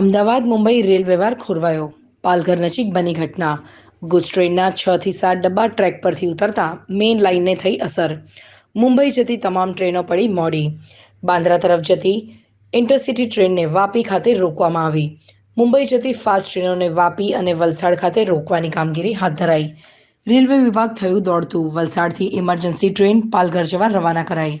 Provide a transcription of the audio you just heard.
Ahmedabad Mumbai rail વ્યવહાર ખોરવાયો. પાલઘર નજીક બની ઘટના. ગુજ ટ્રેનના છ થી સાત ડબ્બા ટ્રેક પરથી ઉતરતા મેઇન લાઇનને થઈ અસર. મુંબઈ જતી તમામ ટ્રેનો પડી મોડી. બાંદ્રા તરફ જતી ઇન્ટરસિટી ટ્રેનને વાપી ખાતે રોકવામાં આવી. મુંબઈ જતી ફાસ્ટ ટ્રેનોને વાપી અને વલસાડ ખાતે રોકવાની કામગીરી હાથ ધરાઈ. રેલવે વિભાગ થયું દોડતું. વલસાડથી ઇમરજન્સી ટ્રેન પાલઘર જવા રવાના કરાઈ.